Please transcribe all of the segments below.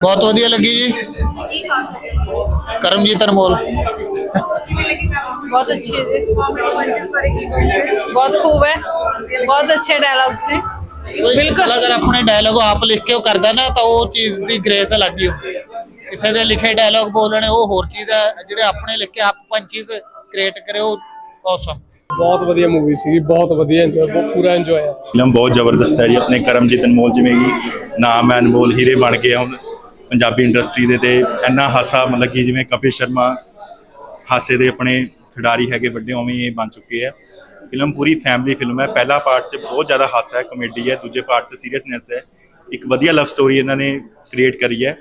ਬਹੁਤ ਵਧੀਆ ਲੱਗੀ ਜੀ ਕਰਮਜੀਤ ਅਨਮੋਲ बहुत अच्छी है जी बहुत खूब है बहुत अच्छे डायलॉग्स हैं ਬਿਲਕੁਲ ਅਗਰ ਆਪਣੇ ਡਾਇਲੋਗ ਆਪ ਲਿਖ ਕੇ ਉਹ ਕਰਦਾ ਨਾ ਤਾਂ ਉਹ ਚੀਜ਼ ਦੀ ਗ੍ਰੇਸ ਅਲੱਗ ਹੀ ਹੁੰਦੀ ਹੈ ਕਿਸੇ ਦੇ ਲਿਖੇ ਡਾਇਲੋਗ ਬੋਲਣੇ ਉਹ ਹੋਰ ਚੀਜ਼ ਹੈ ਜਿਹੜੇ ਆਪਣੇ ਲਿਖ ਕੇ ਆਪ ਪੰਚੀਜ਼ ਕ੍ਰੀਏਟ ਕਰੇ ਉਹ ਔਸਮ ਬਹੁਤ ਵਧੀਆ ਮੂਵੀ ਸੀ ਬਹੁਤ ਵਧੀਆ ਇੰਜੋਏ ਬਹੁਤ ਪੂਰਾ ਇੰਜੋਏ ਆ ਫਿਲਮ ਬਹੁਤ ਜ਼ਬਰਦਸਤ ਹੈ ਜੀ ਆਪਣੇ ਕਰਮਜੀਤ ਅਨਮੋਲ ਜਿਵੇਂ ਕਿ ਨਾਮ ਹੈ ਅਨਮੋਲ ਹੀਰੇ ਬਣ ਕੇ ਹੁਣ ਪੰਜਾਬੀ ਇੰਡਸਟਰੀ ਦੇ ਤੇ ਇੰਨਾ ਹਾਸਾ ਮਤਲਬ ਕਿ ਜਿਵੇਂ ਕਪਿਲ ਸ਼ਰਮਾ ਹਾਸੇ ਦੇ ਆਪਣੇ ਖਿਡਾਰੀ ਹੈਗੇ ਵੱਡੇ, ਉਵੇਂ ਇਹ ਬਣ ਚੁੱਕੇ ਆ। ਫਿਲਮ ਪੂਰੀ ਫੈਮਿਲੀ ਫਿਲਮ ਹੈ। ਪਹਿਲਾ ਪਾਰਟ 'ਚ ਬਹੁਤ ਜ਼ਿਆਦਾ ਹਾਸਾ ਹੈ ਕਮੇਡੀ ਹੈ। ਦੂਜੇ ਪਾਰਟ 'ਚ ਸੀਰੀਅਸਨੈਸ ਹੈ। ਇੱਕ ਵਧੀਆ ਲਵ ਸਟੋਰੀ ਇਹਨਾਂ ਨੇ ਕ੍ਰੀਏਟ ਕਰੀ ਹੈ।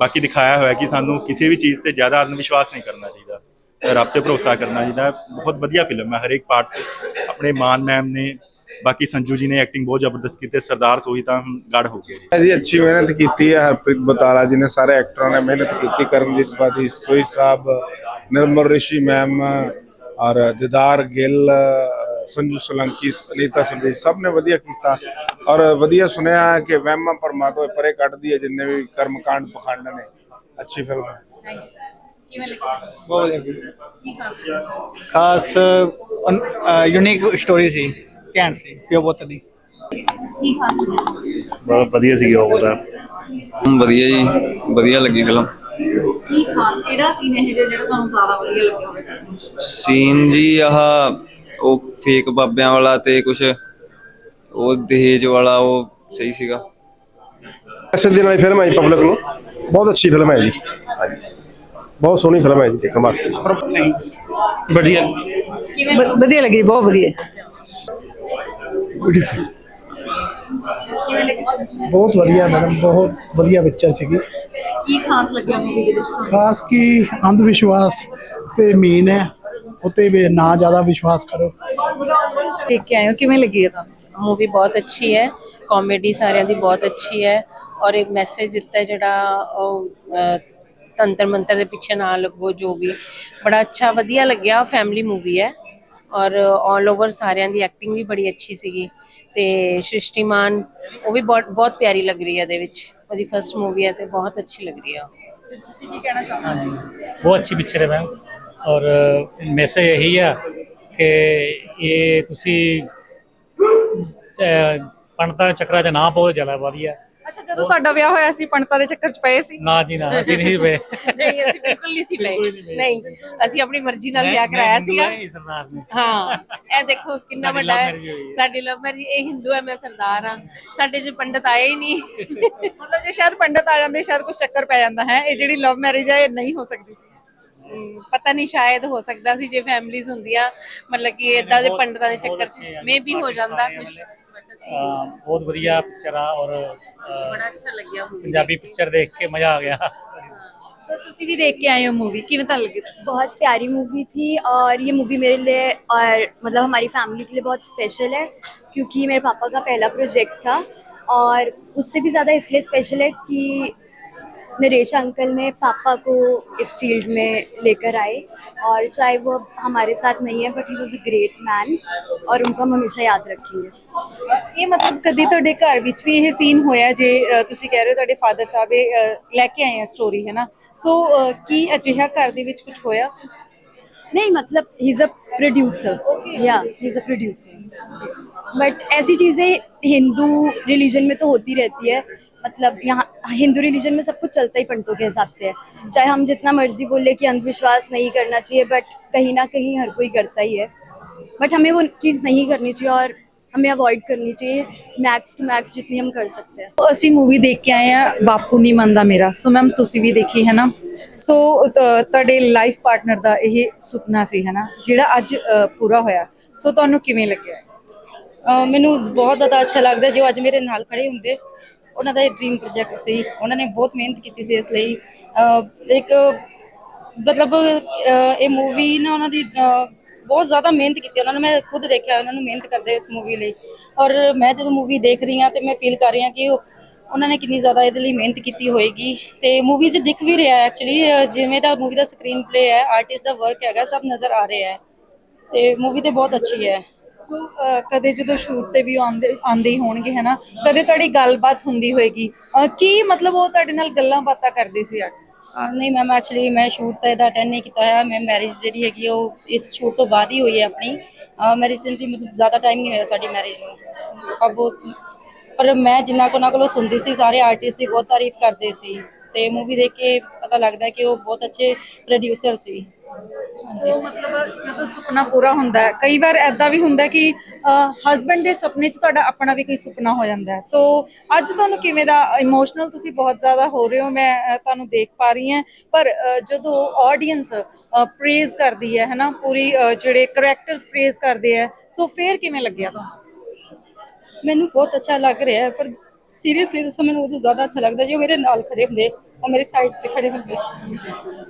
ਬਾਕੀ ਦਿਖਾਇਆ ਹੋਇਆ ਕਿ ਸਾਨੂੰ ਕਿਸੇ ਵੀ ਚੀਜ਼ ਤੇ ਜ਼ਿਆਦਾ ਆਤਮ ਵਿਸ਼ਵਾਸ ਨਹੀਂ ਕਰਨਾ ਚਾਹੀਦਾ। ਰੱਬ ਤੇ ਭਰੋਸਾ ਕਰਨਾ ਚਾਹੀਦਾ। ਬਹੁਤ ਵਧੀਆ ਫਿਲਮ ਹੈ। ਹਰੇਕ ਪਾਰਟ 'ਚ ਆਪਣੇ ਮਾਨ ਮੈਮ ਨੇ ਬਾਕੀ ਸੰਜੂ ਜੀ ਨੇ ਐਕਟਿੰਗ ਬਹੁਤ ਜ਼ਬਰਦਸਤ ਕੀਤੀ ਹੈ। ਸਰਦਾਰ ਸੋਹੀ ਤਾਂ ਗੜ ਹੋ ਗਿਆ ਜੀ। ਜੀ ਅੱਛੀ ਮਿਹਨਤ ਕੀਤੀ ਹੈ ਹਰਪ੍ਰੀਤ ਬਤਾਲਾ ਜੀ ਨੇ ਸਾਰੇ ਐਕਟਰਾਂ ਨੇ ਮਿਹਨਤ ਕੀਤੀ ਕਰਮਜੀਤ ਬਾਦੀ ਸੋਈ ਸਾਹਿਬ ਨਿਰਮਲ ਰਿਸ਼ੀ ਮੈਮ ਔਰ ਦਿਦਾਰ ਗਿੱਲ ਸੰਜੂ ਸਲੰਕੀ ਅਨੀਤਾ ਸੰਦੀਪ ਸਭ ਨੇ ਵਧੀਆ ਕੀਤਾ। ਔਰ ਵਧੀਆ ਸੁਣਿਆ ਹੈ ਕਿ ਵਹਿਮਾਂ ਪਰਮਾਤਮਾ ਪਰੇ ਕੱਢਦੀ ਹੈ ਜਿੰਨੇ ਵੀ ਕਰਮਕਾਂਡ ਪਖੰਡ ਨੇ। ਅੱਛੀ ਫਿਲਮ ਹੈ। ਖਾਸ? ਯੂਨੀਕ ਸਟੋਰੀ ਸੀ। ਘੈਂਟ ਸੀ ਪਿਓ ਪੁੱਤ ਦੀ। ਬਹੁਤ ਵਧੀਆ ਸੀ ਉਹ ਉਹਦਾ ਵਧੀਆ ਜੀ ਵਧੀਆ ਲੱਗੀ ਫਿਲਮ। ਕੀ ਖਾਸ ਕਿਹੜਾ ਸੀਨ ਹੈ ਜਿਹੜਾ ਤੁਹਾਨੂੰ ਜ਼ਿਆਦਾ ਵਧੀਆ ਲੱਗਿਆ ਹੋਵੇ? ਸੀਨ ਜੀ ਆਹ ਉਹ ਫੇਕ ਬਾਬਿਆਂ ਵਾਲਾ ਤੇ ਕੁਛ ਉਹ ਦਹੇਜ ਵਾਲਾ ਉਹ ਸਹੀ ਸੀਗਾ। ਐਸੇ ਦਿਨ ਵਾਲੀ ਫਿਲਮ ਆਈ ਪਬਲਿਕ ਨੂੰ। ਬਹੁਤ ਅੱਛੀ ਫਿਲਮ ਹੈ ਜੀ। ਹਾਂਜੀ ਬਹੁਤ ਸੋਹਣੀ ਫਿਲਮ ਹੈ ਜੀ ਦੇਖਣ ਵਾਸਤੇ। ਵਧੀਆ। ਵਧੀਆ ਲੱਗੀ ਬਹੁਤ ਵਧੀਆ। ਬਹੁਤ ਵਧੀਆ ਮੈਡਮ ਬਹੁਤ ਵਧੀਆ ਪਿਕਚਰ ਸੀਗੀ। ਕੀ ਖਾਸ ਲੱਗਿਆ ਮੂਵੀ ਦੇ ਵਿੱਚ ਤੁਹਾਨੂੰ? ਖਾਸ ਕੀ? ਅੰਧ ਵਿਸ਼ਵਾਸ ਤੇ ਮੀਨ ਹੈ। ਉਤੇ ਵੀ ਨਾ ਜ਼ਿਆਦਾ ਵਿਸ਼ਵਾਸ ਕਰੋ। ਦੇਖ ਕੇ ਆਏ ਹੋ ਕਿਵੇਂ ਲੱਗੀ ਹੈ ਤੁਹਾਨੂੰ ਮੂਵੀ ਬਹੁਤ ਅੱਛੀ ਹੈ ਕਾਮੇਡੀ ਸਾਰਿਆਂ ਦੀ ਬਹੁਤ ਅੱਛੀ ਹੈ ਔਰ ਇੱਕ ਮੈਸੇਜ ਦਿੱਤਾ ਹੈ ਜਿਹੜਾ ਉਹ ਅਹ, ਤੰਤਰ ਮੰਤਰ ਦੇ ਪਿੱਛੇ ਨਾ ਲੱਗੋ ਜੋ ਵੀ। ਬੜਾ ਅੱਛਾ ਵਧੀਆ ਲੱਗਿਆ ਫੈਮਿਲੀ ਮੂਵੀ ਹੈ। ਔਰ ਆਲ ਓਵਰ ਸਾਰਿਆਂ ਦੀ ਐਕਟਿੰਗ ਵੀ ਬੜੀ ਅੱਛੀ ਸੀਗੀ ਤੇ ਸ੍ਰਿਸ਼ਟੀਮਾਨ ਉਹ ਵੀ ਬਹੁਤ ਬਹੁਤ ਪਿਆਰੀ ਲੱਗ ਰਹੀ ਹੈ ਇਹਦੇ ਵਿੱਚ। ਉਹਦੀ ਫਰਸਟ ਮੂਵੀ ਹੈ ਤੇ ਬਹੁਤ ਅੱਛੀ ਲੱਗ ਰਹੀ ਹੈ ਤੁਸੀਂ ਕੀ ਕਹਿਣਾ ਚਾਹੁੰਦੇ ਹੋ ਬਹੁਤ ਅੱਛੀ ਪਿਕਚਰ ਹੈ ਮੈਮ ਔਰ ਮੈਸੇਜ ਇਹੀ ਆ ਕਿ ਇਹ ਤੁਸੀਂ ਦੇ ਚੱਕਰਾਂ 'ਚ ਨਾ ਪਾਓ ਜ਼ਿਆਦਾ ਵਧੀਆ। ਅੱਛਾ ਜਦੋਂ ਤੁਹਾਡਾ ਵਿਆਹ ਹੋਇਆ ਸੀ ਪੰਡਤਾਂ ਦੇ ਚੱਕਰ 'ਚ ਪਏ ਸੀ? ਨਾ ਜੀ ਨਾ ਅਸੀਂ ਨਹੀਂ ਪਏ। ਨਹੀਂ ਅਸੀਂ ਬਿਲਕੁਲ ਨਹੀਂ ਸੀ ਪਏ। ਨਹੀਂ ਅਸੀਂ ਆਪਣੀ ਮਰਜ਼ੀ ਨਾਲ ਵਿਆਹ ਕਰਾਇਆ ਸੀਗਾ। ਹਾਂ, ਇਹ ਸਰਦਾਰ ਨੇ ਹਾਂ ਇਹ ਦੇਖੋ ਕਿੰਨਾ ਵੱਡਾ ਹੈ। ਸਾਡੀ ਲਵ ਮੈਰਿਜ ਇਹ ਹਿੰਦੂ ਹੈ ਮੈਂ ਸਰਦਾਰ ਹਾਂ। ਸਾਡੇ ਚ ਪੰਡਤ ਆਏ ਹੀ ਨਹੀਂ। ਮਤਲਬ ਜੇ ਸ਼ਾਇਦ ਪੰਡਤ ਆ ਜਾਂਦੇ ਸ਼ਾਇਦ ਕੁਝ ਚੱਕਰ ਪੈ ਜਾਂਦਾ ਹੈ? ਇਹ ਜਿਹੜੀ ਲਵ ਮੈਰਿਜ ਹੈ ਇਹ ਨਹੀਂ ਹੋ ਸਕਦੀ ਪਤਾ ਨਹੀਂ ਸ਼ਾਇਦ ਹੋ ਸਕਦਾ ਸੀ ਜੇ ਫੈਮਲੀਜ਼ ਹੁੰਦੀਆਂ ਮਤਲਬ ਕਿ ਇਦਾਂ ਦੇ ਪੰਡਤਾਂ ਦੇ ਚੱਕਰ ਚ ਆ, ਮੇ ਵੀ ਹੋ ਜਾਂਦਾ ਕੁਝ ਬਹੁਤ ਵਧੀਆ ਪਿਕਚਰ ਆ ਔਰ ਅਹ, ਬੜਾ ਅੱਛਾ ਲੱਗਿਆ movie ਪੰਜਾਬੀ ਦੇਖ ਕੇ। ਪਿਕਚਰ ਦੇਖ ਕੇ ਮਜ਼ਾ ਆ ਗਿਆ ਸੋ ਤੁਸੀਂ ਵੀ ਦੇਖ ਕੇ ਆਏ ਹੋ ਮੂਵੀ ਕਿਵੇਂ ਤੁਹਾਨੂੰ ਲੱਗੀ बहुत प्यारी मूवी थी और ये मूवी मेरे लिए और मतलब हमारी फैमिली के लिए बहुत स्पेशल है क्योंकि मेरे पापा का पहला प्रोजेक्ट था और उससे भी ज़्यादा इसलिए स्पेशल है कि नरेश अंकल ने पापा को इस फील्ड में लेकर आए और चाहे वो अब हमारे साथ नहीं है but he was a great man और उनको हम हमेशा याद रखेंगे ਇਹ ਮਤਲਬ ਕਦੀ ਤੁਹਾਡੇ ਘਰ ਵਿੱਚ ਵੀ ਇਹ ਸੀਨ ਹੋਇਆ ਜੇ ਅ, ਤੁਸੀਂ ਕਹਿ ਰਹੇ ਹੋ ਤੁਹਾਡੇ ਫਾਦਰ ਸਾਹਿਬ ਇਹ ਅ, ਲੈ ਕੇ ਆਏ ਆ ਸਟੋਰੀ ਹੈ ਨਾ ਸੋ ਅ, ਕੀ ਅਜਿਹਾ ਘਰ ਦੇ ਵਿੱਚ ਕੁਝ ਹੋਇਆ ਸੀ नहीं मतलब ही इज अ प्रोड्यूसर या he is a producer but ऐसी चीज़ें हिंदू रिलीजन में तो होती रहती है मतलब यहाँ हिंदू रिलीजन में सब कुछ चलता ही पंडितों के हिसाब से है चाहे हम जितना मर्जी बोले कि अंधविश्वास नहीं करना चाहिए बट कहीं ना कहीं हर कोई करता ही है बट हमें वो चीज़ नहीं करनी चाहिए और हमें अवॉइड करनी चाहिए मैक्स टू मैक्स जितनी हम कर सकते हैं ਅਸੀਂ ਮੂਵੀ ਦੇਖ ਕੇ ਆਏ ਆ ਬਾਪੂ ਨਹੀਂ ਮੰਨਦਾ ਮੇਰਾ ਸੋ ਮੈਮ ਤੁਸੀਂ ਵੀ ਦੇਖੀ ਹੈ ਨਾ ਸੋ ਅ, ਤੁਹਾਡੇ ਲਾਈਫ ਪਾਰਟਨਰ ਦਾ ਇਹ ਸੁਪਨਾ ਸੀ ਹੈ ਨਾ ਜਿਹੜਾ ਅੱਜ ਅ, ਪੂਰਾ ਹੋਇਆ ਸੋ ਤੁਹਾਨੂੰ ਕਿਵੇਂ ਲੱਗਿਆ ਅਹ ਮੈਨੂੰ ਬਹੁਤ ਜ਼ਿਆਦਾ ਅੱਛਾ ਲੱਗਦਾ ਜੋ ਅੱਜ ਮੇਰੇ ਨਾਲ ਖੜੇ ਹੁੰਦੇ। ਉਹਨਾਂ ਦਾ ਇਹ ਡ੍ਰੀਮ ਪ੍ਰੋਜੈਕਟ ਸੀ। ਉਹਨਾਂ ਨੇ ਬਹੁਤ ਮਿਹਨਤ ਕੀਤੀ ਸੀ ਇਸ ਲਈ। ਇੱਕ ਮਤਲਬ ਇਹ ਮੂਵੀ ਨਾ ਉਹਨਾਂ ਦੀ ਬਹੁਤ ਜ਼ਿਆਦਾ ਮਿਹਨਤ ਕੀਤੀ। ਉਹਨਾਂ ਨੇ ਮੈਂ ਖੁਦ ਦੇਖਿਆ, ਉਹਨਾਂ ਨੂੰ ਮਿਹਨਤ ਕਰਦੇ ਇਸ ਮੂਵੀ ਲਈ। ਔਰ ਮੈਂ ਜਦੋਂ ਮੂਵੀ ਦੇਖ ਰਹੀ ਹਾਂ ਤੇ ਮੈਂ ਫੀਲ ਕਰ ਰਹੀ ਹਾਂ ਕਿ ਉਹ, ਉਹਨਾਂ ਨੇ ਕਿੰਨੀ ਜ਼ਿਆਦਾ ਇਹਦੇ ਲਈ ਮਿਹਨਤ ਕੀਤੀ ਹੋਏਗੀ। ਤੇ ਮੂਵੀ 'ਚ ਦਿਖ ਵੀ ਰਿਹਾ ਐਕਚੁਅਲੀ ਜਿਵੇਂ ਦਾ ਮੂਵੀ ਦਾ ਸਕਰੀਨ ਪਲੇ ਹੈ ਆਰਟਿਸਟ ਦਾ ਵਰਕ ਹੈਗਾ, ਸਭ ਨਜ਼ਰ ਆ ਰਿਹਾ ਹੈ। ਤੇ ਮੂਵੀ ਤੇ ਬਹੁਤ ਅੱਛੀ ਹੈ। ਸੋ ਕਦੇ ਜਦੋਂ ਸ਼ੂਟ ਤੇ ਵੀ ਆਉਂਦੇ ਆਉਂਦੇ ਹੀ ਹੋਣਗੇ ਹੈ ਕਦੇ ਤੁਹਾਡੀ ਗੱਲਬਾਤ ਹੁੰਦੀ ਹੋਏਗੀ। ਕੀ ਮਤਲਬ ਉਹ ਤੁਹਾਡੇ ਨਾਲ ਗੱਲਾਂ ਬਾਤਾਂ ਕਰਦੇ ਸੀ ਆ ਨਹੀਂ ਮੈਮ ਐਕਚੁਅਲੀ ਮੈਂ ਸ਼ੂਟ ਤਾਂ ਇਹਦਾ ਅਟੈਂਡ ਨਹੀਂ ਕੀਤਾ ਹੋਇਆ। ਮੈਂ ਮੈਰਿਜ ਜਿਹੜੀ ਹੈਗੀ ਉਹ ਇਸ ਸ਼ੂਟ ਤੋਂ ਬਾਅਦ ਹੀ ਹੋਈ ਹੈ ਆਪਣੀ। ਮੈਂ ਰੀਸੈਂਟਲੀ ਮਤਲਬ ਜ਼ਿਆਦਾ ਟਾਈਮ ਨਹੀਂ ਹੋਇਆ ਸਾਡੀ ਮੈਰਿਜ ਨੂੰ। ਆਪਾਂ ਬਹੁਤ, ਪਰ ਮੈਂ ਜਿੰਨਾ ਕੁ ਉਹਨਾਂ ਕੋਲੋਂ ਸੁਣਦੀ ਸੀ, ਸਾਰੇ ਆਰਟਿਸਟ ਦੀ ਬਹੁਤ ਤਾਰੀਫ ਕਰਦੇ ਸੀ। ਤੇ ਮੂਵੀ ਦੇਖ ਕੇ ਪਤਾ ਲੱਗਦਾ ਕਿ ਉਹ ਬਹੁਤ ਅੱਛੇ ਪ੍ਰੋਡਿਊਸਰ ਸੀ। ਸੋ ਮਤਲਬ ਜਦੋਂ ਸੁਪਨਾ ਪੂਰਾ ਹੁੰਦਾ ਹੈ ਕਈ ਵਾਰ ਐਦਾਂ ਵੀ ਹੁੰਦਾ ਕਿ ਹਸਬੰਡ ਦੇ ਸੁਪਨੇ 'ਚ ਤੁਹਾਡਾ ਆਪਣਾ ਵੀ ਕੋਈ ਸੁਪਨਾ ਹੋ ਜਾਂਦਾ ਹੈ। ਸੋ ਅੱਜ ਤੁਹਾਨੂੰ ਕਿਵੇਂ ਦਾ ਇਮੋਸ਼ਨਲ ਤੁਸੀਂ ਬਹੁਤ ਜ਼ਿਆਦਾ ਹੋ ਰਹੇ ਹੋ ਮੈਂ ਤੁਹਾਨੂੰ ਦੇਖ ਪਾ ਰਹੀ ਹਾਂ। ਪਰ ਜਦੋਂ ਆਡੀਅנס ਪ੍ਰੇਜ਼ ਕਰਦੀ ਹੈ ਹੈਨਾ ਪੂਰੀ ਜਿਹੜੇ ਕਰੈਕਟਰਸ ਪ੍ਰੇਜ਼ ਕਰਦੇ ਆ ਸੋ ਫੇਰ ਕਿਵੇਂ ਲੱਗਿਆ ਤੁਹਾਨੂੰ? ਮੈਨੂੰ ਬਹੁਤ ਅੱਛਾ ਲੱਗ ਰਿਹਾ ਹੈ ਪਰ ਸੀਰੀਅਸਲੀ ਦੱਸਾਂ ਮੈਨੂੰ ਉਦੋਂ ਜ਼ਿਆਦਾ ਅੱਛਾ ਲੱਗਦਾ ਜੇ ਉਹ ਮੇਰੇ ਨਾਲ ਖੜੇ ਹੁੰਦੇ ਉਹ ਮੇਰੇ ਸਾਈਡ ਤੇ ਖੜੇ ਹੁੰਦੇ।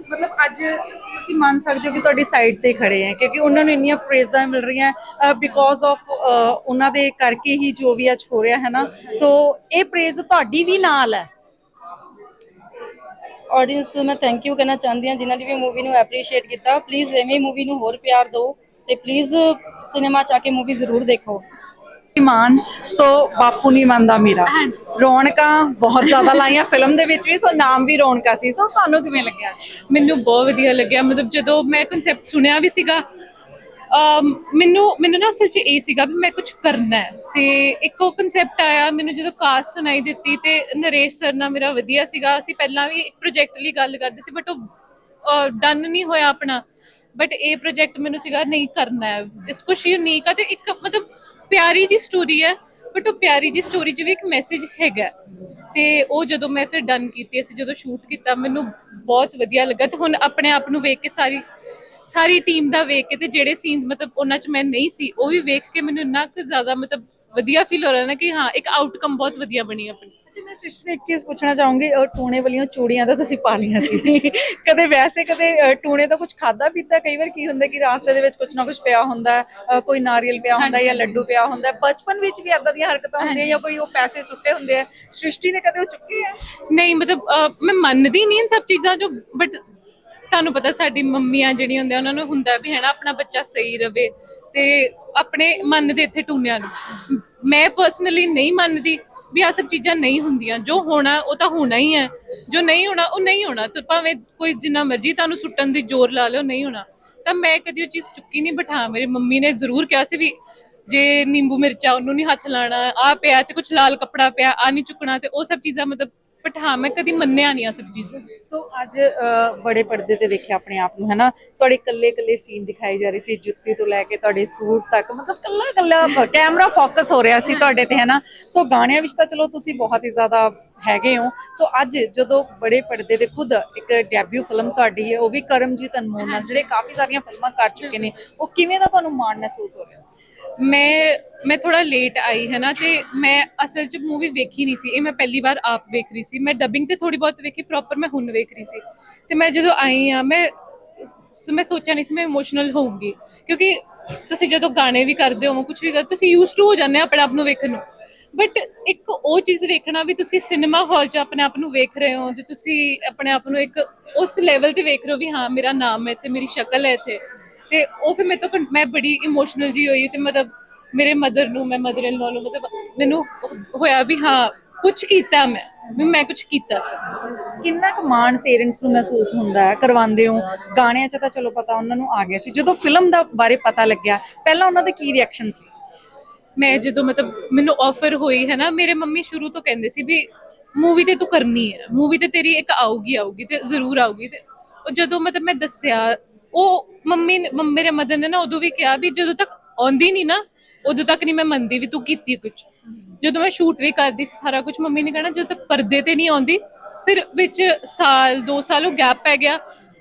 ਮਤਲਬ ਅੱਜ ਤੁਸੀਂ ਮੰਨ ਸਕਦੇ ਹੋ ਕਿ ਤੁਹਾਡੀ ਸਾਈਡ ਤੇ ਖੜੇ ਹੈ ਕਿਉਂਕਿ ਉਹਨਾਂ ਨੂੰ ਇੰਨੀਆਂ ਪ੍ਰੇਜ਼ਾਂ ਮਿਲ ਰਹੀਆਂ ਬਿਕੋਜ਼ ਆਫ ਉਹਨਾਂ ਦੇ ਕਰਕੇ ਹੀ ਜੋ ਵੀ ਅੱਜ ਹੋ ਰਿਹਾ ਹੈ ਨਾ। ਸੋ ਇਹ ਪ੍ਰੇਜ਼ ਤੁਹਾਡੀ ਵੀ ਨਾਲ ਹੈ। ਆਡੀਅנס ਮੈਂ ਥੈਂਕ ਯੂ ਕਹਿਣਾ ਚਾਹੁੰਦੀ ਹਾਂ ਜਿਨ੍ਹਾਂ ਨੇ ਵੀ ਮੂਵੀ ਨੂੰ ਐਪਰੀਸ਼ੀਏਟ ਕੀਤਾ। ਪਲੀਜ਼ ਐਵੇਂ ਮੂਵੀ ਨੂੰ ਹੋਰ ਪਿਆਰ ਦਿਓ ਤੇ ਪਲੀਜ਼ ਸਿਨੇਮਾ ਚ ਆ ਕੇ ਮੂਵੀ ਜ਼ਰੂਰ ਦੇਖੋ। ਮਾਨ ਸੋ ਬਾਪੂ ਨਹੀਂ ਮੰਨਦਾ ਮੇਰਾ। ਰੌਣਕਾਂ ਬਹੁਤ ਜ਼ਿਆਦਾ ਲਾਈਆਂ ਫਿਲਮ ਦੇ ਵਿੱਚ ਵੀ ਸੋ ਨਾਮ ਵੀ ਰੌਣਕਾਂ ਸੀ। ਸੋ ਤੁਹਾਨੂੰ ਕਿਵੇਂ ਲੱਗਿਆ? ਮੈਨੂੰ ਬਹੁਤ ਵਧੀਆ ਲੱਗਿਆ। ਮਤਲਬ ਜਦੋਂ ਮੈਂ ਕਨਸੈਪਟ ਸੁਣਿਆ ਵੀ ਸੀਗਾ ਮੈਨੂੰ ਮੈਨੂੰ ਨਾ ਅਸਲ 'ਚ ਇਹ ਸੀਗਾ ਵੀ ਮੈਂ ਕੁਝ ਕਰਨਾ ਹੈ। ਤੇ ਇੱਕ ਉਹ ਕਨਸੈਪਟ ਆਇਆ ਮੈਨੂੰ ਜਦੋਂ ਕਾਸਟ ਸੁਣਾਈ ਦਿੱਤੀ ਤੇ ਨਰੇਸ਼ ਸਰ ਨਾਲ ਮੇਰਾ ਵਧੀਆ ਸੀਗਾ। ਅਸੀਂ ਪਹਿਲਾਂ ਵੀ ਇੱਕ ਪ੍ਰੋਜੈਕਟ ਲਈ ਗੱਲ ਕਰਦੇ ਸੀ ਬਟ ਉਹ ਡਨ ਨਹੀਂ ਹੋਇਆ ਆਪਣਾ। ਬਟ ਇਹ ਪ੍ਰੋਜੈਕਟ ਮੈਨੂੰ ਸੀਗਾ ਨਹੀਂ ਕਰਨਾ ਹੈ। ਕੁਝ ਯੂਨੀਕ ਆ ਤੇ ਇੱਕ ਮਤਲਬ ਪਿਆਰੀ ਜੀ ਸਟੋਰੀ ਹੈ ਬਟ ਉਹ ਪਿਆਰੀ ਜੀ ਸਟੋਰੀ 'ਚ ਵੀ ਇੱਕ ਮੈਸੇਜ ਹੈਗਾ। ਤੇ ਉਹ ਜਦੋਂ ਮੈਂ ਫਿਰ ਡਨ ਕੀਤੀ, ਅਸੀਂ ਜਦੋਂ ਸ਼ੂਟ ਕੀਤਾ, ਮੈਨੂੰ ਬਹੁਤ ਵਧੀਆ ਲੱਗਾ ਤੇ ਹੁਣ ਆਪਣੇ ਆਪ ਨੂੰ ਵੇਖ ਕੇ ਸਾਰੀ ਸਾਰੀ ਟੀਮ ਦਾ ਵੇਖ ਕੇ ਤੇ ਜਿਹੜੇ ਸੀਨਸ ਮਤਲਬ ਉਹਨਾਂ 'ਚ ਮੈਂ ਨਹੀਂ ਸੀ, ਉਹ ਵੀ ਵੇਖ ਕੇ ਮੈਨੂੰ ਇੰਨਾ ਕੁ ਜ਼ਿਆਦਾ ਮਤਲਬ ਵਧੀਆ ਫੀਲ ਹੋ ਰਿਹਾ ਨਾ ਕਿ ਹਾਂ, ਇੱਕ ਆਊਟਕਮ ਬਹੁਤ ਵਧੀਆ ਬਣੀ ਆਪਣੀ। ਜੀ ਮੈਂ ਸਿਸਟਰ ਇੱਕ ਚੀਜ਼ ਪੁੱਛਣਾ ਚਾਹੂੰਗੀ ਅਹ, ਟੂਣੇ ਵਾਲੀਆਂ ਚੂੜੀਆਂ ਤਾਂ ਤੁਸੀਂ ਪਾ ਲਈਆਂ ਸੀ। ਕਦੇ ਵੈਸੇ ਕਦੇ ਟੂਣੇ ਤੋਂ ਕੁਝ ਖਾਦਾ ਪੀਤਾ? ਕਈ ਵਾਰ ਕੀ ਹੁੰਦਾ ਕਿ ਰਾਸਤੇ ਦੇ ਵਿੱਚ ਕੁਝ ਨਾ ਕੁਝ ਪਿਆ ਹੁੰਦਾ ਕੋਈ ਨਾਰੀਅਲ ਪਿਆ ਹੁੰਦਾ ਜਾਂ ਲੱਡੂ ਪਿਆ ਹੁੰਦਾ। ਬਚਪਨ ਵਿੱਚ ਵੀ ਏਦਾਂ ਦੀਆਂ ਹਰਕਤਾਂ ਹੁੰਦੀਆਂ ਜਾਂ ਕੋਈ ਉਹ ਪੈਸੇ ਸੁੱਟੇ ਹੁੰਦੇ ਆ? ਸ੍ਰਿਸ਼ਟੀ ਨੇ ਕਦੇ ਉਹ ਚੁੱਕੇ ਆ? ਨਹੀਂ ਮਤਲਬ ਮੈਂ ਮੰਨਦੀ ਨਹੀਂ ਸਭ ਚੀਜ਼ਾਂ ਜੋ ਬਟ ਤੁਹਾਨੂੰ ਪਤਾ ਸਾਡੀ ਮੰਮੀਆਂ ਜਿਹੜੀਆਂ ਹੁੰਦੀਆਂ ਉਹਨਾਂ ਨੂੰ ਹੁੰਦਾ ਵੀ ਹੈ ਨਾ ਆਪਣਾ ਬੱਚਾ ਸਹੀ ਰਵੇ ਤੇ ਆਪਣੇ ਮਨ ਦੇ ਇੱਥੇ ਟੂਨਿਆਂ ਨੂੰ। ਮੈਂ ਪਰਸਨਲੀ ਨਹੀਂ ਮੰਨਦੀ ਵੀ ਆ ਸਭ ਚੀਜ਼ਾਂ ਨਹੀਂ ਹੁੰਦੀਆਂ। ਜੋ ਹੋਣਾ, ਉਹ ਤਾਂ ਹੋਣਾ ਹੀ ਹੈ। ਜੋ ਨਹੀਂ ਹੋਣਾ, ਉਹ ਨਹੀਂ ਹੋਣਾ। ਤੇ ਭਾਵੇਂ ਕੋਈ ਜਿੰਨਾ ਮਰਜ਼ੀ ਤੁਹਾਨੂੰ ਸੁੱਟਣ ਦੀ ਜ਼ੋਰ ਲਾ ਲਿਓ, ਨਹੀਂ ਹੋਣਾ। ਤਾਂ ਮੈਂ ਕਦੀ ਉਹ ਚੀਜ਼ ਚੁੱਕੀ ਨਹੀਂ ਬਿਠਾ ਮੇਰੀ ਮੰਮੀ ਨੇ ਜ਼ਰੂਰ ਕਿਹਾ ਸੀ ਵੀ ਜੇ ਨਿੰਬੂ ਮਿਰਚਾ ਉਹਨੂੰ ਨਹੀਂ ਹੱਥ ਲਾਣਾ ਆ ਪਿਆ ਤੇ ਕੁਝ ਲਾਲ ਕੱਪੜਾ ਪਿਆ ਆ ਨਹੀਂ ਚੁੱਕਣਾ ਤੇ ਉਹ ਸਭ ਚੀਜ਼ਾਂ ਮਤਲਬ ਬਿਠਾ ਮੈਂ ਕਦੀ ਮੰਨਿਆ ਨਹੀਂ ਆ ਸਭ ਚੀਜ਼ਾਂ ਸੋ ਅੱਜ ਅਹ, ਬੜੇ ਪਰਦੇ ਤੇ ਦੇਖਿਆ ਆਪਣੇ ਆਪ ਨੂੰ ਹੈਨਾ? ਤੁਹਾਡੇ ਕੱਲੇ ਕੱਲੇ ਸੀਨ ਦਿਖਾਈ ਜਾ ਰਹੀ ਸੀ ਜੁੱਤੀ ਤੋਂ ਲੈ ਕੇ ਤੁਹਾਡੇ ਸੂਟ ਤੱਕ ਮਤਲਬ ਕੱਲਾ ਕੱਲਾ ਕੈਮਰਾ ਫੋਕਸ ਹੋ ਰਿਹਾ ਸੀ ਤੁਹਾਡੇ ਤੇ ਹੈਨਾ? ਸੋ ਗਾਣਿਆਂ ਵਿੱਚ ਤਾਂ ਚਲੋ ਤੁਸੀਂ ਬਹੁਤ ਹੀ ਜ਼ਿਆਦਾ ਹੈਗੇ ਹੋ। ਸੋ ਅੱਜ ਜਦੋਂ ਬੜੇ ਪਰਦੇ ਤੇ ਖੁਦ ਇੱਕ ਡੈਬਿਊ ਫਿਲਮ ਤੁਹਾਡੀ ਹੈ ਉਹ ਵੀ ਕਰਮਜੀਤ ਅਨਮੋਲ ਨਾਲ ਜਿਹੜੇ ਕਾਫੀ ਸਾਰੀਆਂ ਫਿਲਮਾਂ ਕਰ ਚੁੱਕੇ ਨੇ ਉਹ ਕਿਵੇਂ ਦਾ ਤੁਹਾਨੂੰ ਮਾਣ ਮਹਿਸੂਸ ਹੋ ਰਿਹਾ? ਮੈਂ ਮੈਂ ਥੋੜਾ ਲੇਟ ਆਈ, ਹੈ ਨਾ, ਤੇ ਮੈਂ ਅਸਲ 'ਚ ਮੂਵੀ ਵੇਖੀ ਨਹੀਂ ਸੀ। ਇਹ ਮੈਂ ਪਹਿਲੀ ਵਾਰ ਆਪ ਵੇਖ ਰਹੀ ਸੀ। ਮੈਂ ਡਬਿੰਗ ਤੇ ਥੋੜੀ ਬਹੁਤ ਵੇਖੀ ਪ੍ਰੋਪਰ ਮੈਂ ਹੁਣ ਵੇਖ ਰਹੀ ਸੀ। ਤੇ ਮੈਂ ਜਦੋਂ ਆਈ ਆ ਮੈਂ ਮੈਂ ਸੋਚਿਆ ਨਹੀਂ ਸੀ ਮੈਂ ਇਮੋਸ਼ਨਲ ਹੋਊਂਗੀ। ਕਿਉਂਕਿ ਤੁਸੀਂ ਜਦੋਂ ਗਾਣੇ ਵੀ ਕਰਦੇ ਹੋ ਕੁਝ ਵੀ ਕਰ, ਤੁਸੀਂ ਯੂਜ਼ਡ ਟੂ ਹੋ ਜਾਂਦੇ ਆ ਆਪਣੇ ਆਪ ਨੂੰ ਵੇਖਣ ਨੂੰ। ਬਟ ਇੱਕ ਉਹ ਚੀਜ਼ ਵੇਖਣਾ ਵੀ ਤੁਸੀਂ ਸਿਨੇਮਾ ਹਾਲ 'ਚ ਆਪਣੇ ਆਪ ਨੂੰ ਵੇਖ ਰਹੇ ਹੋ, ਤੇ ਤੁਸੀਂ ਆਪਣੇ ਆਪ ਨੂੰ ਇੱਕ ਉਸ ਲੈਵਲ ਤੇ ਵੇਖ ਰਹੇ ਹੋ ਵੀ ਹਾਂ, ਮੇਰਾ ਨਾਮ ਹੈ ਤੇ ਮੇਰੀ ਸ਼ਕਲ ਹੈ ਇੱਥੇ। ਤੇ ਉਹ ਫਿਰ ਮੇਰੇ ਤੋਂ ਕੰ- ਮੈਂ ਬੜੀ ਇਮੋਸ਼ਨਲ ਜੀ ਹੋਈ ਤੇ ਮਤਲਬ ਮੇਰੇ ਮਦਰ ਨੂੰ ਮੈਂ ਮਦਰ ਇਨ ਨੂੰ ਮਤਲਬ ਮੈਨੂੰ ਹੋਇਆ ਵੀ ਹਾਂ ਕੁਝ ਕੀਤਾ ਮੈਂ ਵੀ ਮੈਂ ਕੁਝ ਕੀਤਾ। ਕਿੰਨਾ ਕੁ ਮਾਣ ਪੇਰੈਂਟਸ ਨੂੰ ਮਹਿਸੂਸ ਹੁੰਦਾ ਹੈ? ਕਰਵਾਉਂਦੇ ਹੋ? ਗਾਣਿਆਂ 'ਚ ਤਾਂ ਚਲੋ ਪਤਾ ਉਹਨਾਂ ਨੂੰ ਆ ਗਿਆ ਸੀ। ਜਦੋਂ ਫਿਲਮ ਦਾ ਬਾਰੇ ਪਤਾ ਲੱਗਿਆ ਪਹਿਲਾਂ ਉਹਨਾਂ ਦਾ ਕੀ ਰਿਐਕਸ਼ਨ ਸੀ? ਮੈਂ ਜਦੋਂ ਮਤਲਬ ਮੈਨੂੰ ਆਫਰ ਹੋਈ ਹੈ ਨਾ ਮੇਰੇ ਮੰਮੀ ਸ਼ੁਰੂ ਤੋਂ ਕਹਿੰਦੇ ਸੀ ਵੀ ਮੂਵੀ ਤੇ ਤੂੰ ਕਰਨੀ ਹੈ। ਮੂਵੀ ਤੇ ਤੇਰੀ ਇੱਕ ਆਊਗੀ ਆਊਗੀ ਤੇ ਜ਼ਰੂਰ ਆਊਗੀ ਤੇ ਉਹ ਜਦੋਂ ਮਤਲਬ ਮੈਂ ਦੱਸਿਆ ਉਹ ਮੰਮੀ ਨੇ- ਮੰਮ- ਮੇਰੇ ਮਦਰ ਨੇ ਨਾ ਉਦੋਂ ਵੀ ਕਿਹਾ ਵੀ ਜਦੋਂ ਤੱਕ ਆਉਂਦੀ ਨਹੀਂ ਨਾ, ਉਦੋਂ ਤੱਕ ਨਹੀਂ ਮੈਂ ਮੰਨਦੀ ਵੀ ਤੂੰ ਕੀਤੀ ਕੁਝ ਜਦੋਂ ਮੈਂ ਸ਼ੂਟ ਵੀ ਕਰਦੀ ਸੀ ਸਾਰਾ ਕੁਝ ਮੰਮੀ ਨੇ ਕਹਿਣਾ ਜਦੋਂ ਤੱਕ ਪਰਦੇ ਤੇ ਨਹੀਂ ਆਉਂਦੀ, ਫਿਰ ਵਿੱਚ ਸਾਲ 2 ਸਾਲ ਉਹ ਗੈਪ ਪੈ ਗਿਆ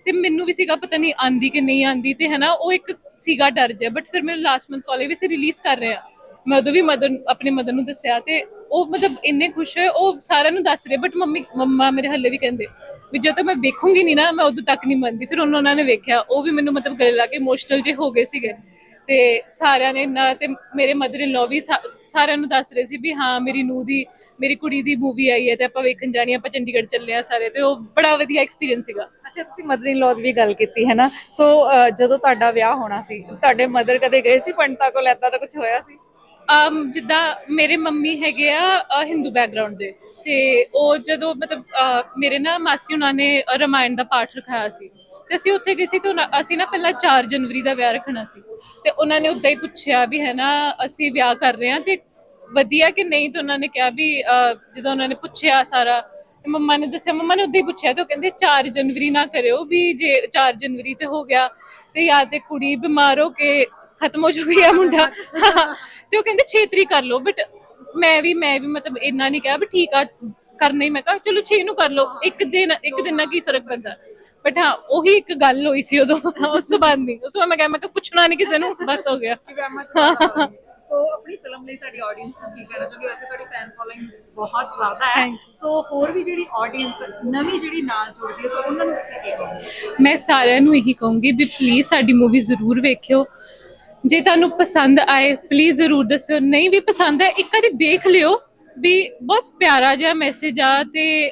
ਤੇ ਮੈਨੂੰ ਵੀ ਸੀਗਾ ਪਤਾ ਨਹੀਂ ਆਂਦੀ ਕਿ ਨਹੀਂ ਆਂਦੀ ਤੇ ਹਨਾ, ਉਹ ਇੱਕ ਸੀਗਾ ਡਰ ਜਿਹਾ ਬਟ ਫਿਰ ਮੈਨੂੰ ਲਾਸਟ ਮੰਥ ਕਾਲਜ ਵਿੱਚ ਰਿਲੀਜ਼ ਕਰ ਰਿਹਾ। ਮੈਂ ਉਦੋਂ ਵੀ ਮਦਰ, ਆਪਣੇ ਮਦਰ ਨੂੰ ਦੱਸਿਆ ਤੇ ਉਹ ਮਤਲਬ ਇੰਨੇ ਖੁਸ਼ ਹੋਏ, ਉਹ ਸਾਰਿਆਂ ਨੂੰ ਦੱਸ ਰਹੇ ਬਟ ਮੰਮੀ, ਮੰਮਾ ਮੇਰੇ ਹੱਲੇ ਵੀ ਕਹਿੰਦੇ ਵੀ ਜਦੋਂ ਤੱਕ ਮੈਂ ਵੇਖੂੰਗੀ ਨਹੀਂ ਨਾ, ਮੈਂ ਉਦੋਂ ਤੱਕ ਨਹੀਂ ਮੰਨਦੀ। ਫਿਰ ਉਹਨਾਂ ਉਹਨਾਂ ਨੇ ਵੇਖਿਆ, ਉਹ ਵੀ ਮੈਨੂੰ ਮਤਲਬ ਗਲੇ ਲਾ ਕੇ ਇਮੋਸ਼ਨਲ ਜੇ ਹੋ ਗਏ ਸੀਗੇ। ਤੇ ਸਾਰਿਆਂ ਨੇ ਨਾ ਤੇ ਮੇਰੇ ਮਦਰ ਇਨ ਲਾ ਵੀ ਸਾਰਿਆਂ ਨੂੰ ਦੱਸ ਰਹੇ ਸੀ ਵੀ ਹਾਂ, ਮੇਰੀ ਨੂੰਹ ਦੀ, ਮੇਰੀ ਕੁੜੀ ਦੀ ਮੂਵੀ ਆਈ ਹੈ ਤੇ ਆਪਾਂ ਵੇਖਣ ਜਾਣੀ ਆਪਾਂ ਚੰਡੀਗੜ੍ਹ ਚੱਲੇ ਆ ਸਾਰੇ, ਤੇ ਉਹ ਬੜਾ ਵਧੀਆ ਐਕਸਪੀਰੀਅੰਸ ਸੀਗਾ। ਅੱਛਾ, ਤੁਸੀਂ ਮਦਰ ਇਨ ਲਾਅ ਦੀ ਵੀ ਗੱਲ ਕੀਤੀ, ਹੈ ਨਾ? ਸੋ ਜਦੋਂ ਤੁਹਾਡਾ ਵਿਆਹ ਹੋਣਾ ਸੀ, ਤੁਹਾਡੇ ਮਦਰ ਕਦੇ ਗਏ ਸੀ, ਪੰਡਤਾਂ ਕੋਲ, ਏਦਾਂ ਦਾ ਕੁਝ ਹੋਇਆ ਸੀ? ਜਿੱਦਾਂ ਮੇਰੇ ਮੰਮੀ ਹੈਗੇ ਆ ਹਿੰਦੂ ਬੈਕਗ੍ਰਾਉਂਡ ਦੇ। ਤੇ ਉਹ ਜਦੋਂ ਮਤਲਬ ਮੇਰੇ ਨਾ ਮਾਸੀ ਉਹਨਾਂ ਨੇ ਅ, ਰਾਮਾਇਣ ਦਾ ਪਾਠ ਰਖਾਇਆ ਸੀ। ਤੇ ਅਸੀਂ ਉੱਥੇ ਗਏ ਸੀ ਤੇ ਅਸੀਂ ਨਾ ਪਹਿਲਾਂ 4 ਜਨਵਰੀ ਦਾ ਵਿਆਹ ਰੱਖਣਾ ਸੀ। ਤੇ ਉਹਨਾਂ ਨੇ ਉਦਾਂ ਹੀ ਪੁੱਛਿਆ ਵੀ ਹੈ ਨਾ ਅਸੀਂ ਵਿਆਹ ਕਰ ਰਹੇ ਹਾਂ ਤੇ ਵਧੀਆ ਕਿ ਨਹੀਂ? ਤੇ ਉਹਨਾਂ ਨੇ ਕਿਹਾ ਵੀ ਅ, ਜਦੋਂ ਉਹਨਾਂ ਨੇ ਪੁੱਛਿਆ ਸਾਰਾ ਮੰਮਾ ਨੇ ਦੱਸਿਆ ਮੰਮਾ ਨੇ ਉਦਾਂ ਹੀ ਪੁੱਛਿਆ ਤੇ ਉਹ ਕਹਿੰਦੇ 4 ਜਨਵਰੀ ਨਾ ਕਰਿਓ ਵੀ ਜੇ 4 ਜਨਵਰੀ ਤੇ ਹੋ ਗਿਆ ਤੇ ਜਾਂ ਤੇ ਕੁੜੀ ਬਿਮਾਰ ਹੋ ਕੇ ਖਤਮ ਹੋ ਚੁੱਕੀ ਆ ਮੁੰਡਾ। ਤੇ ਉਹ ਕਹਿੰਦੇ 6 ਕਰ ਲਓ ਬਟ ਮੈਂ ਵੀ ਮੈਂ ਵੀ ਮਤਲਬ ਇੰਨਾ ਨਹੀਂ ਕਿਹਾ ਵੀ ਠੀਕ ਆ ਕਰਨਾ ਹੀ। ਮੈਂ ਕਿਹਾ ਚਲੋ 6 ਨੂੰ ਕਰ ਲਓ ਇੱਕ ਦਿਨ ਇੱਕ ਦਿਨ ਨਾਲ ਕੀ ਫ਼ਰਕ ਪੈਂਦਾ? ਬਟ ਹਾਂ ਉਹੀ ਇੱਕ ਗੱਲ ਹੋਈ ਸੀ ਉਦੋਂ ਉਸ ਸੰਬੰਧ ਦੀ ਉਸ ਵੇਲੇ ਮੈਂ ਕਿਹਾ ਮੈਂ ਕਿਹਾ ਪੁੱਛਣਾ ਨਹੀਂ ਕਿਸੇ ਨੂੰ ਬਸ ਹੋ ਗਿਆ। ਸੋ ਆਪਣੀ ਫਿਲਮ ਲਈ ਸਾਡੀ ਆਡੀਅנס ਨੂੰ ਕੀ ਕਹਿਣਾ? ਚਾਹੁੰਗੇ ਵੈਸੇ ਤੁਹਾਡੀ ਫੈਨ ਫੋਲੋਇੰਗ ਬਹੁਤ ਜ਼ਿਆਦਾ ਹੈ। ਸੋ ਹੋਰ ਵੀ ਜਿਹੜੀ ਆਡੀਅנס ਨਵੀਂ ਜਿਹੜੀ ਨਾਲ ਸਾਰਿਆਂ ਨੂੰ ਇਹੀ ਕਹੂੰਗੀ ਜ਼ਰੂਰ ਵੇਖਿਓ। ਜੇ ਤੁਹਾਨੂੰ ਪਸੰਦ ਆਏ ਪਲੀਜ਼ ਜ਼ਰੂਰ ਦੱਸਿਓ। ਨਹੀਂ ਵੀ ਪਸੰਦ ਹੈ, ਇੱਕ ਵਾਰੀ ਦੇਖ ਲਿਓ ਵੀ ਬਹੁਤ ਪਿਆਰਾ ਜਿਹਾ ਮੈਸੇਜ ਆ ਤੇ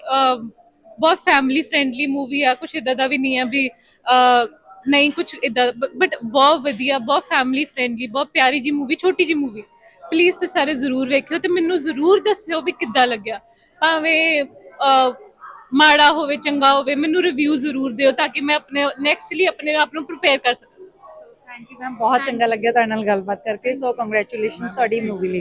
ਬਹੁਤ ਫੈਮਿਲੀ ਫ੍ਰੈਂਡਲੀ ਮੂਵੀ ਆ, ਕੁਛ ਇਦਾਂ ਦਾ ਵੀ ਨਹੀਂ ਆ ਵੀ ਨਹੀਂ ਕੁਛ ਇਦਾਂ ਬਟ ਬਹੁਤ ਵਧੀਆ, ਬਹੁਤ ਫੈਮਿਲੀ ਫ੍ਰੈਂਡਲੀ ਬਹੁਤ ਪਿਆਰੀ ਜੀ ਮੂਵੀ ਛੋਟੀ ਜੀ ਮੂਵੀ ਪਲੀਜ਼ ਤੁਸੀਂ ਸਾਰੇ ਜ਼ਰੂਰ ਵੇਖਿਓ ਤੇ ਮੈਨੂੰ ਜ਼ਰੂਰ ਦੱਸਿਓ ਵੀ ਕਿੱਦਾਂ ਲੱਗਿਆ। ਭਾਵੇਂ ਮਾੜਾ ਹੋਵੇ, ਚੰਗਾ ਹੋਵੇ, ਮੈਨੂੰ ਰਿਵਿਊ ਜ਼ਰੂਰ ਦਿਓ ਤਾਂ ਕਿ ਮੈਂ ਆਪਣੇ ਨੈਕਸਟ ਲਈ ਆਪਣੇ ਆਪ ਨੂੰ ਪ੍ਰਪੇਅਰ ਕਰ ਸਕਾਂ ਥੈਂਕ ਯੂ ਮੈਮ ਬਹੁਤ ਚੰਗਾ ਲੱਗਿਆ ਤੁਹਾਡੇ ਨਾਲ ਗੱਲਬਾਤ ਕਰਕੇ ਸੋ ਕੰਗ੍ਰੈਚੁਲੇਸ਼ਨਸ ਤੁਹਾਡੀ ਮੂਵੀ ਲਈ।